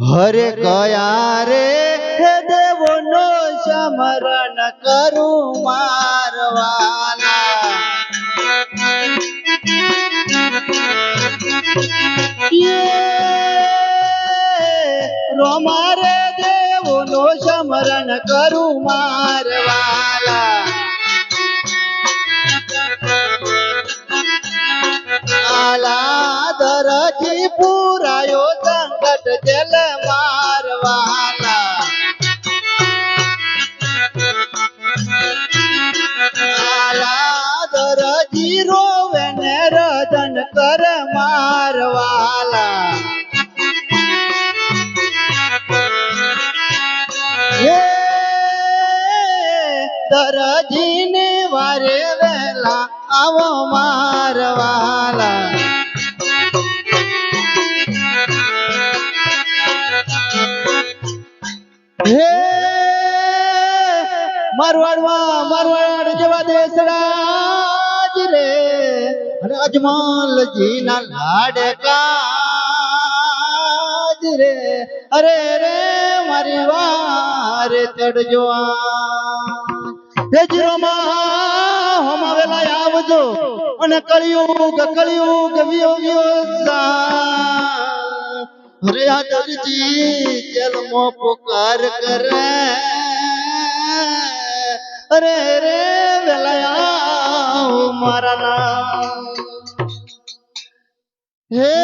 હરે કયા રે, હે દેવો નો સમરણ કરું મારવાના. રોમારે દેવો નો સમરણ કરું મારવાલા મારવાલા દરજીને વારે વેલા આવો મારવાલા હે મારવાડમાં મારવાડ જેવા દેસડા રે અને અજમલજી લાડકા જ રે અરે રે મારી વાર ચડજો હેજરોમાં હમાવેલા આવજો. અને કળિયુગ કળિયુગ વિયો વિયો અરે, આ દરજી જન્મો પુકાર કરે. અરે રે વેલાયા મારા નામ. હે